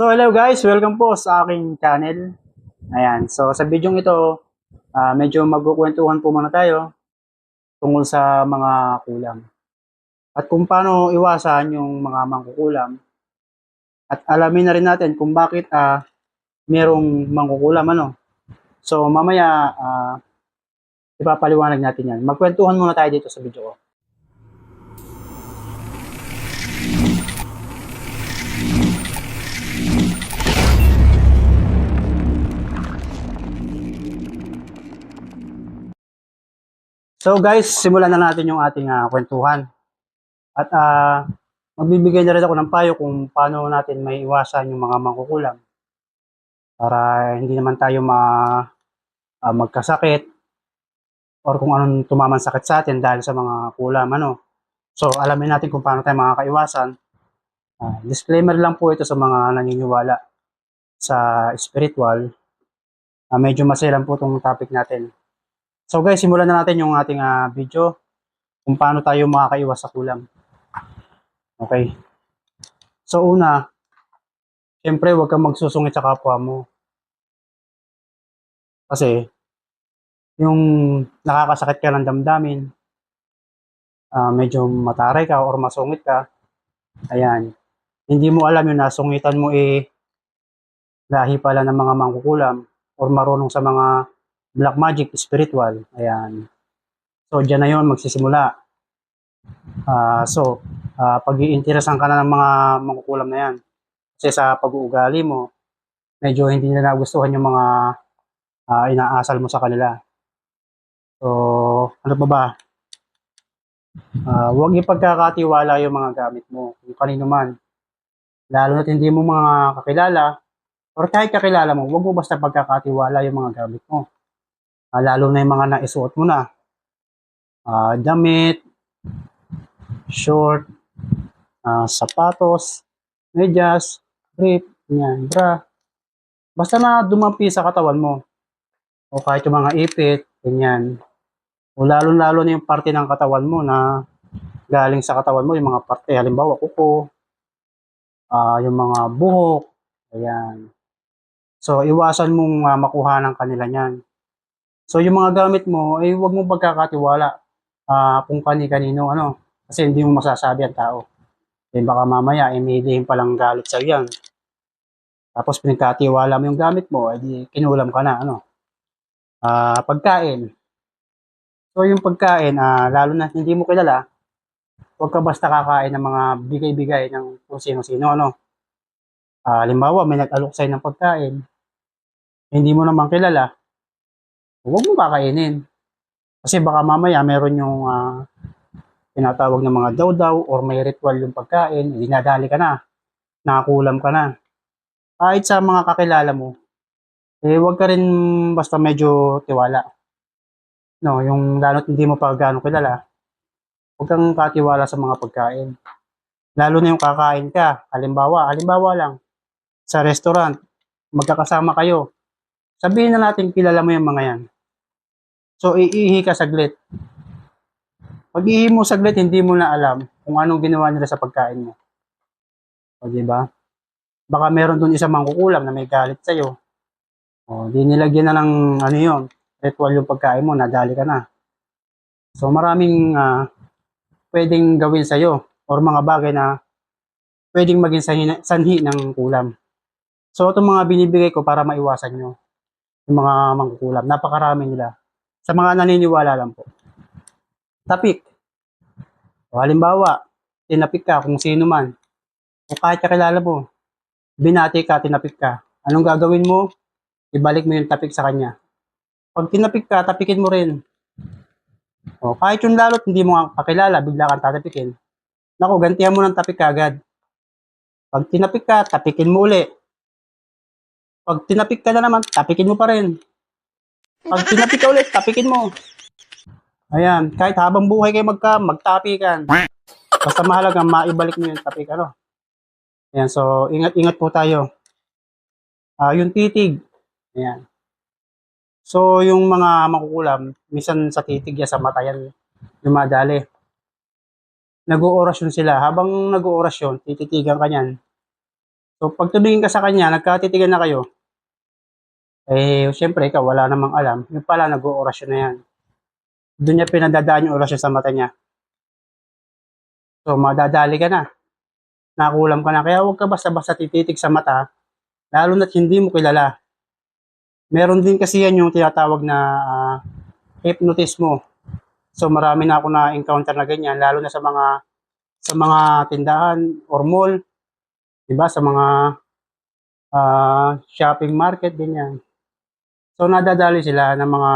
So hello guys, welcome po sa aking channel. Ayan, so sa video ito, ah, medyo magkukwentuhan po muna tayo tungkol sa mga kulam. At kung paano iwasan yung mga mangkukulam. At alamin na rin natin kung bakit ah merong mangkukulam ano. So mamaya ah, ipapaliwanag natin yan. Magkwentuhan muna tayo dito sa video ko. So guys, simulan na natin yung ating ah, kwentuhan. At ah, magbibigay na rin ako ng payo kung paano natin may iwasan yung mga mangkukulam. Para hindi naman tayo ma, ah, magkasakit or kung anong tumaman sakit sa atin dahil sa mga kulam. Ano? So alamin natin kung paano tayo makakaiwasan. Ah, disclaimer lang po ito sa mga naniniwala sa spiritual. Ah, medyo maselan po itong topic natin. So guys, simulan na natin yung ating ah, video kung paano tayo makakaiwas sa kulam. Okay. So una, syempre huwag kang magsusungit sa kapwa mo. Kasi yung nakakasakit ka ng damdamin, ah, medyo mataray ka or masungit ka, ayan, hindi mo alam yung nasungitan mo eh lahi pala ng mga mangkukulam or marunong sa mga black magic spiritual. Ayan. So, dyan na yun, magsisimula. Ah, so, ah, pag iinteresan ka na ng mga mangkukulam na yan, kasi sa pag-uugali mo, medyo hindi nila nagustuhan yung mga ah, inaasal mo sa kanila. So, ano pa ba? Ah, huwag ipagkakatiwala yung mga gamit mo, kung kanino man. Lalo na't hindi mo mga kakilala, or kahit kakilala mo, huwag mo basta pagkakatiwala yung mga gamit mo. Ah, lalo na yung mga naisuot mo na. Ah, damit, short, ah, sapatos, medyas, brief, yan, bra. Basta na dumampi sa katawan mo. O kahit yung mga ipit, ganyan. O lalo-lalo na yung parte ng katawan mo na galing sa katawan mo, yung mga parte, halimbawa, kuko, ah, yung mga buhok, ayan. So, iwasan mong ah, makuha ng kanila niyan. So, yung mga gamit mo, eh, huwag mong pagkakatiwala ah, kung kani-kanino, ano. Kasi hindi mo masasabi ang tao. Eh, baka mamaya, eh, may lihim palang galit sa'yo yan. Tapos, pinagkatiwala mo yung gamit mo, eh, di kinulam ka na, ano. Ah, pagkain. So, yung pagkain, ah, lalo na hindi mo kilala, huwag ka basta kakain ng mga bigay-bigay ng kung sino-sino, ano. Ah, halimbawa, may nag-alok sa'yo ng pagkain, hindi mo naman kilala, huwag mo kakainin. Kasi baka mamaya meron yung ah, tinatawag ng mga daw-daw or may ritual yung pagkain, dinadali ka na, nakakulam ka na. Kahit sa mga kakilala mo, eh huwag ka rin basta medyo tiwala. No, yung lalo't hindi mo pa gaano kilala, huwag kang katiwala sa mga pagkain. Lalo na yung kakain ka. Halimbawa, halimbawa lang, sa restaurant, magkakasama kayo. Sabihin na natin kilala mo yung mga yan. So, iihi ka saglit. Pag ihi mo saglit, hindi mo na alam kung anong ginawa nila sa pagkain mo. O, di ba? Baka meron dun isang mangkukulam na may galit sa'yo. O, di nilagyan na ng ano yun, ritual yung pagkain mo, nadali ka na. So, maraming ah, pwedeng gawin sa'yo or mga bagay na pwedeng maging sanhi, sanhi ng kulam. So, itong mga binibigay ko para maiwasan nyo yung mga mangkukulam. Napakarami nila. Sa mga naniniwala lang po. Tapik. O halimbawa, tinapik ka kung sino man. O kahit kakilala mo, binati ka, tinapik ka. Anong gagawin mo? Ibalik mo yung tapik sa kanya. Pag tinapik ka, tapikin mo rin. O kahit yung lalot hindi mo nga kakilala, bigla kang tatapikin. Naku, gantihan mo ng tapik agad. Pag tinapik ka, tapikin mo uli. Pag tinapik ka na naman, tapikin mo pa rin. Pag tinapik ka ulit, tapikin mo. Ayan, kahit habang buhay kayo magka, magtapikan. Basta mahalaga, maibalik mo yung tapik, ano. Ayan, so, ingat-ingat po tayo. Ah, yung titig. Ayan. So, yung mga makukulam, minsan sa titig yan, sa mata yan, dumadali. Nag-oorasyon sila. Habang nag-oorasyon, tititigan ka niyan. So, pag tumingin ka sa kanya, nagkatitigan na kayo, eh, syempre, ikaw, wala namang alam. Yung pala, nag-oorasyon na yan. Doon niya pinadadaan yung orasyon sa mata niya. So, madadali ka na. Nakulam ka na. Kaya huwag ka basta-basta tititig sa mata, lalo na't hindi mo kilala. Meron din kasi yan yung tinatawag na ah, hypnotismo. So, marami na ako na-encounter na ganyan, lalo na sa mga sa mga tindahan or mall, 'di ba? Sa mga ah, shopping market ganyan. So nadadali sila ng mga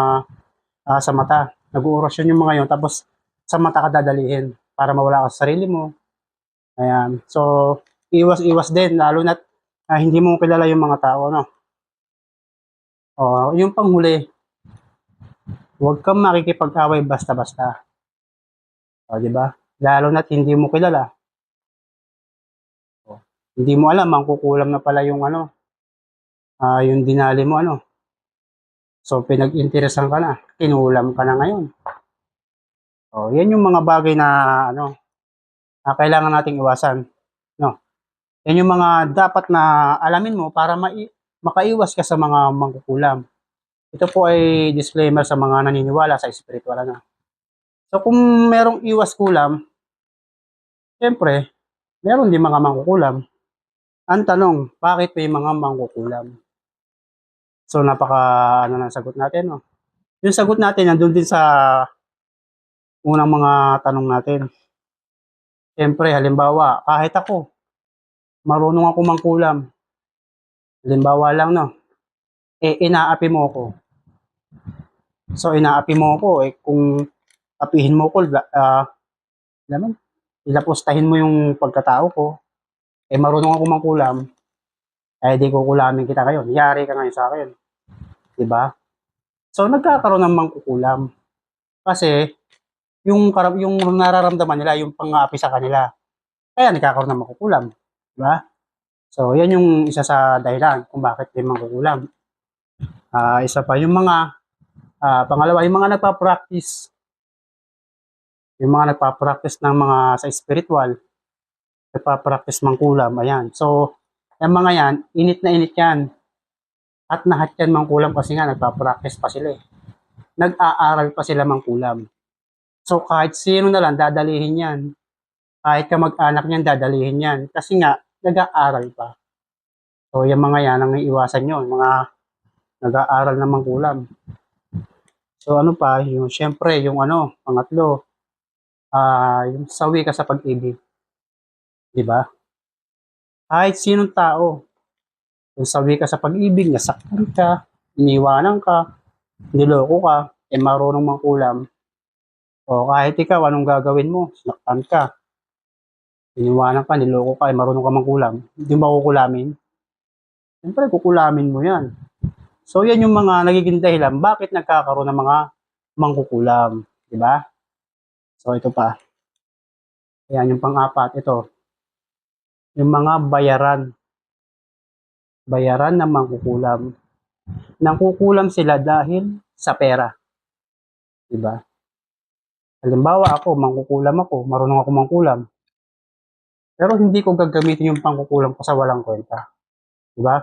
ah, sa mata. Nag-uurasyon yung mga yon tapos sa mata ka dadalihin para mawala ka sa sarili mo. Ayan. So iwas-iwas din lalo na hindi mo kilala yung mga tao, no? Oh, yung panghuli, huwag kang makikipag-away basta-basta. O, di ba? Lalo na't hindi mo kilala. O, hindi mo alam, mangkukulam na pala yung ano, ah yung dinali mo ano. So, pinag-interesan ka na, kinulam ka na ngayon. O, yan yung mga bagay na ano, na kailangan nating iwasan. No? Yan yung mga dapat na alamin mo para mai makaiwas ka sa mga mangkukulam. Ito po ay disclaimer sa mga naniniwala sa spiritual ano. So kung merong iwas kulam, siyempre, meron din mga mangkukulam. Ang tanong, bakit may mga mangkukulam? So napaka ano na sagot natin, no? Yung sagot natin nandun din sa unang mga tanong natin. Siyempre, halimbawa, kahit ako, marunong ako mangkulam. Halimbawa lang, no? Eh, inaapi mo ako. So, inaapi mo ako, eh, kung apihin mo ko, ah, alam mo, ilapustahin mo yung pagkatao ko, eh, marunong ako mangkulam, eh, di kukulamin kita ngayon. Yari ka ngayon sa akin. Diba? So, nagkakaroon ng mangkukulam. Kasi, yung, yung nararamdaman nila, yung pang-aapi sa kanila. Kaya nagkakaroon ng mangkukulam. Diba? So, yan yung isa sa dahilan kung bakit may mangkukulam. Ah, isa pa, yung mga, ah, pangalawa, yung mga nagpa-practice, yung mga nagpa-practice ng mga sa spiritual, nagpa-practice mangkulam, ayan. So, yung mga yan, init na init yan. At nahat yan mangkulam kasi nga, nagpa-practice pa sila eh. Nag-aaral pa sila mangkulam. So, kahit sino na lang, dadalihin yan. Kahit ka mag-anak niyan, dadalihin yan. Kasi nga, nag-aaral pa. So, yung mga yan, ang iwasan nyo, mga nag-aaral ng mangkulam. So, ano pa, yung, syempre, yung ano, pangatlo, ah yung sawi ka sa pag-ibig. Di ba? Kahit sinong tao, yung sawi ka sa pag-ibig, nasaktan ka, iniwanan ka, niloko ka, eh marunong mangkulam. O kahit ikaw, anong gagawin mo? Sinaktan ka, iniwanan ka, niloko ka, eh marunong ka mangkulam. Hindi mo kukulamin? Siyempre, kukulamin mo yan. So, yan yung mga nagiging dahilan bakit nagkakaroon ng mga mangkukulam. Di ba? So, ito pa. Ayan, yung pang-apat. Ito. Yung mga bayaran. Bayaran na mangkukulam. Nangkukulam sila dahil sa pera. Di ba? Halimbawa ako, mangkukulam ako, marunong ako mangkulam. Pero hindi ko gagamitin yung pangkukulam ko sa walang kwenta. Di ba?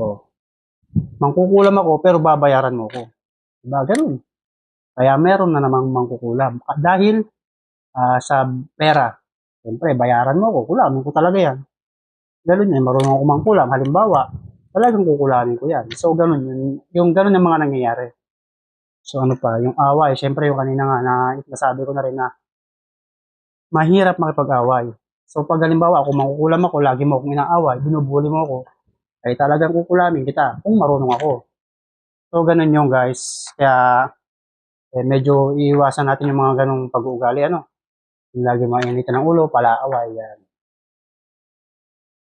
Oh. Mangkukulam ako pero babayaran mo ko. Diba? Ganun. Kaya meron na namang mangkukulam. Dahil ah, sa pera. Siyempre, bayaran mo ko. Kulamin ko talaga yan. Ganun yan. Marunong ako mangkulam. Halimbawa, talagang kukulamin ko yan. So, ganun yun. Yung ganun yung mga nangyayari. So, ano pa? Yung away. Siyempre, yung kanina nga na nasabi ko na rin na mahirap makipag-away. So, pag halimbawa ako mangkukulam ako, lagi mo akong inaaway, binubuli mo ako, ay talagang kukulamin kita kung marunong ako. So, ganun yung guys. Kaya, eh, medyo iiwasan natin yung mga ganong pag-uugali, ano. Lagi mainit ng ulo, palaaway, yan.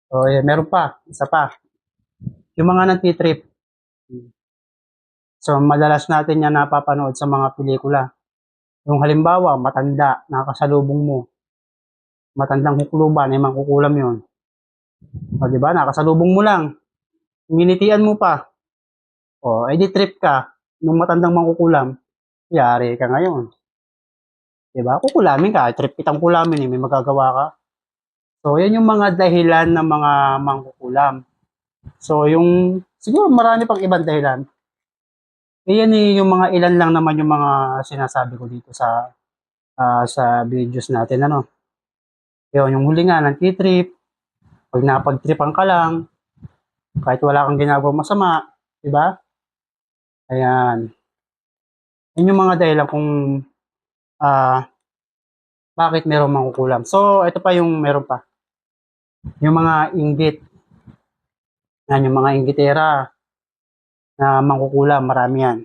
So, eh, meron pa, isa pa. Yung mga nagtitrip. So, madalas natin yan napapanood sa mga pelikula. Yung halimbawa, matanda, nakasalubong mo. Matandang hukluban, ay mangkukulam yun. O, di ba? Nakasalubong mo lang. Nginitian mo pa. O, edi trip ka. Nung matandang mangkukulam, yari ka ngayon. Di ba? Kukulamin ka. Trip kitang kulamin eh. May magagawa ka. So, yan yung mga dahilan ng mga mangkukulam. So, yung, siguro marami pang ibang dahilan. Eh, yan eh, yung mga ilan lang naman yung mga sinasabi ko dito sa ah, sa videos natin, ano. Yun, yung huli nga, ng trip pag napag-tripan ka lang, kahit wala kang ginagawa masama, di ba? Ayan. Yun yung mga dahilan kung ah bakit merong mangkukulam. So, ito pa yung meron pa. Yung mga inggit. Yan, yung mga inggitera na mangkukulam, marami yan.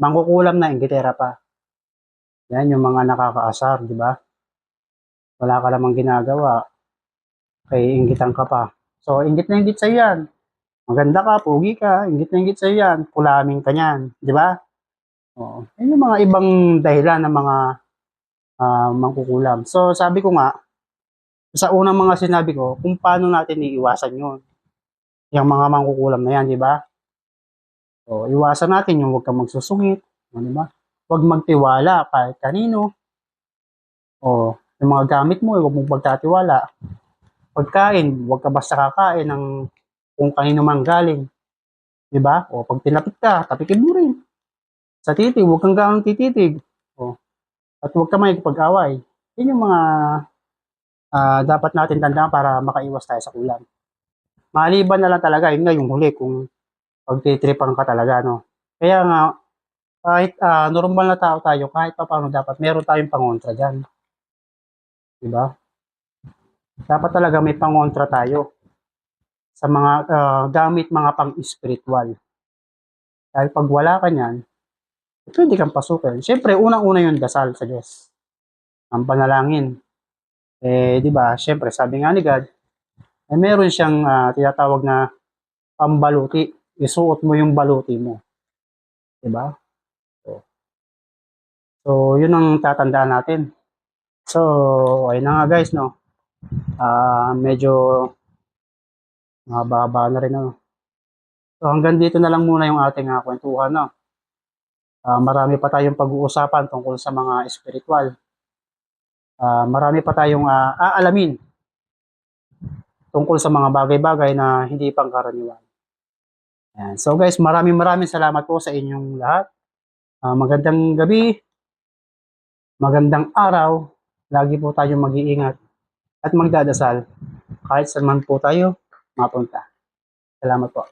Mangkukulam na inggitera pa. Yan, yung mga nakakaasar, di ba? Wala ka lamang ginagawa. Kay inggitan ka pa. So, inggit na inggit sa'yo yan. Maganda ka, pugi ka, inggit na inggit sa'yo yan. Kulaming ka niyan, di ba? Oo. Yan yung mga ibang dahilan ng mga ah, mangkukulam. So, sabi ko nga, sa unang mga sinabi ko, kung paano natin iiwasan yun. Yung mga mangkukulam na yan, di ba? So, iwasan natin yung huwag kang magsusungit, o, di ba? Huwag magtiwala kahit kanino. O, yung mga gamit mo, huwag mong pagtatiwala. Pagkain, huwag ka basta kakain ng kung kanino man galing. Di ba? O, pag tinapit ka, tapikin mo rin. Sa titig, huwag kang ganong tititig. O, at huwag ka may pag-away. Yun yung mga ah, dapat natin tandaan para makaiwas tayo sa kulam. Maliban na lang talaga, yun nga yung huli, kung pagtitripan ka talaga, no. Kaya nga, kahit ah, normal na tao tayo, kahit pa paano dapat, meron tayong pangontra dyan. Diba? Dapat talaga may pangontra tayo sa mga ah, gamit mga pang-spiritual. Dahil pag wala ka niyan, pwede kang pasukin. Siyempre, unang-una yung dasal sa Diyos. Ang panalangin. Eh, di ba, siyempre, sabi nga ni God, eh, meron siyang ah, tinatawag na pambaluti. Isuot mo yung baluti mo. Di ba? So, so, yun ang tatandaan natin. So, ayun na nga guys, no. Ah, medyo mahaba na rin, ano. So, hanggang dito na lang muna yung ating uh, kwentuhan, no. Ah, marami pa tayong pag-uusapan tungkol sa mga espiritual. Ah, marami pa tayong ah, aalamin tungkol sa mga bagay-bagay na hindi pangkaraniwan. Ayan. So guys, maraming maraming salamat po sa inyong lahat. Ah, magandang gabi, magandang araw, lagi po tayong mag-iingat at magdadasal kahit saan man po tayo mapunta. Salamat po.